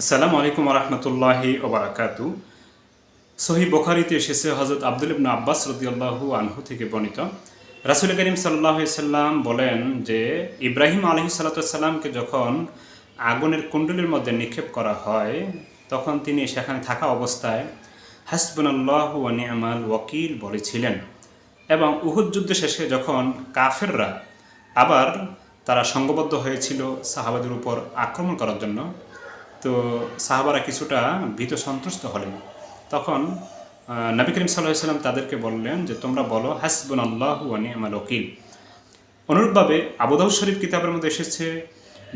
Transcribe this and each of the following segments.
আসসালামু আলাইকুম রহমতুল্লাহি ওবরাকাতু সহি বখারিতে এসেছে হজরত আব্দুল ইবনা আব্বাস রদিয়াল্লাহু আনহু থেকে বর্ণিত। রাসুল করিম সাল্লাহ সাল্লাম বলেন যে, ইব্রাহিম আলহি সাল্লাতামকে যখন আগুনের কুণ্ডলীর মধ্যে নিক্ষেপ করা হয়, তখন তিনি সেখানে থাকা অবস্থায় হাসবুনাল্লাহ নিয়ামাল ওয়াকিল বলেছিলেন এবং উহুদ যুদ্ধ শেষে যখন কাফেররা আবার তারা সংঘবদ্ধ হয়েছিল সাহাবাদের উপর আক্রমণ করার জন্য তো সাহাবারা কিছুটা ভীত সন্তুষ্ট হলেন। তখন নবী করিম সাল্লাহ সাল্লাম তাদেরকে বললেন যে, তোমরা বলো হাসবুন আল্লাহ ওয়ানি আমার ওকিল অনুরূপভাবে আবুদাউ শরীফ কিতাবের মধ্যে এসেছে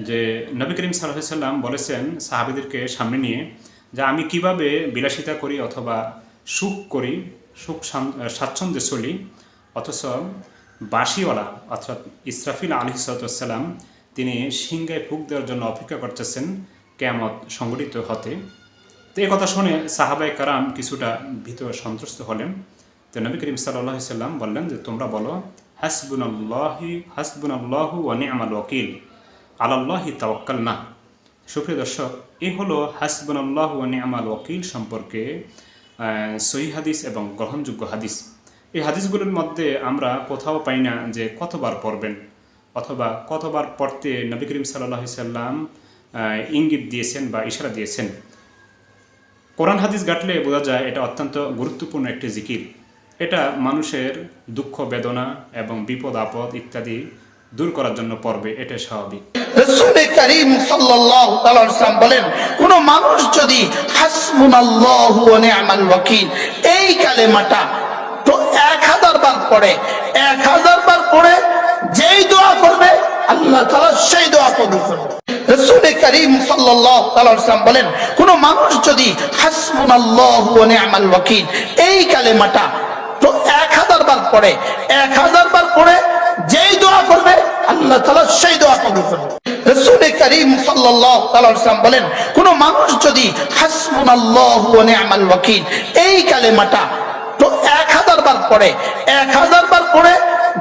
যে, নবী করিম সাল্লাহ সাল্লাম বলেছেন সাহাবিদেরকে সামনে নিয়ে যে, আমি কীভাবে বিলাসিতা করি অথবা সুখ করি, সুখ স্বাচ্ছন্দ্যে চলি, অথচ বাঁশিওয়ালা অর্থাৎ ইসরাফিল আলী সালাম, তিনি সিংগায় ফুক দেওয়ার জন্য অপেক্ষা করতেছেন কেয়ামত সংগঠিত হতে। তো এই কথা শুনে সাহাবাই কারাম কিছুটা ভীত সন্ত্রস্ত হলেন। তো নবী করিম সাল্লাহ সাল্লাম বললেন যে, তোমরা বলো হাসবুন আল্লাহি হাসবুন আল্লাহু ওয়ানি আমাল ওয়াকিল, আলাল্লাহি তাওয়াক্কাল না সুপ্রিয় দর্শক এই হলো হাসবুন আল্লাহ ওয়ানি আমাল ওয়াকিল সম্পর্কে সহি হাদিস এবং গ্রহণযোগ্য হাদিস। এই হাদিসগুলোর মধ্যে আমরা কোথাও পাই না যে কতবার পড়বেন, অথবা কতবার পড়তে নবী করিম সাল্লাহ সাল্লাম ইঙ্গিত দিয়েছেন বা ইশারা দিয়েছেন। কোরআন হাদিস ঘাটলে বোঝা যায় এটা অত্যন্ত গুরুত্বপূর্ণ একটি জিকির। এটা মানুষের দুঃখ, বেদনা এবং বিপদ, আপদ ইত্যাদি দূর করার জন্য পড়বে এটা স্বাভাবিক। বলেন, কোন মানুষ যদি এই কালেমাটা তো এক হাজার বার পড়ে। এক হাজার বার পড়ে যেই দোয়া করবে, আল্লাহ সেই দোয়া কবুল করবে। রসুল করিম সাল্লাম বলেন, কোন মানুষ যদি ওয়াকিল, এই কালেমাটা তো এক হাজার বার পড়ে, এক হাজার বার পড়ে যেই দোয়া করবে, আল্লাহ তালা সেই দোয়া কবুল করবে। রসুল করিম সাল্লাম বলেন, কোন মানুষ যদি ওয়াকিল, এই কালেমাটা তো এক হাজার বার পড়ে, এক হাজার বার পড়ে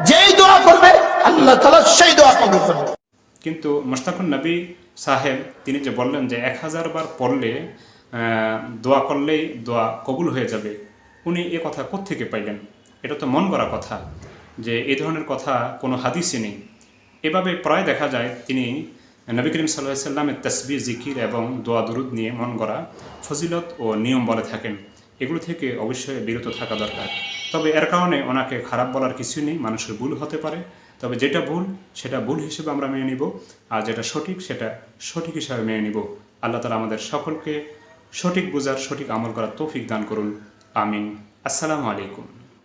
যেই দোয়া করবে, আল্লাহ তালা সেই দোয়া কবুল করবে। কিন্তু মোস্তাকুর নবী সাহেব, তিনি যে বললেন যে এক হাজার বার পড়লে দোয়া করলেই দোয়া কবুল হয়ে যাবে, উনি এ কথা কোত্থেকে পাইলেন? এটা তো মন করা কথা যে এই ধরনের কথা কোনো হাদিসই নেই। এভাবে প্রায় দেখা যায় তিনি নবী করিম সাল্লাহ সাল্লামের তসবির জিকির এবং দোয়া, দুরুদ নিয়ে মন করা ফজিলত ও নিয়ম বলে থাকেন। এগুলো থেকে অবশ্যই বিরত থাকা দরকার। তবে এর কারণে ওনাকে খারাপ বলার কিছু নেই, মানুষের ভুল হতে পারে। তবে যেটা ভুল, সেটা ভুল হিসেবে আমরা মেনে নিব। আর যেটা সঠিক, সেটা সঠিক হিসাবে মেনে নিব। আল্লাহ তালা আমাদের সকলকে সঠিক বোঝার, সঠিক আমল করার তৌফিক দান করুন। আমিন। আসসালামু আলাইকুম।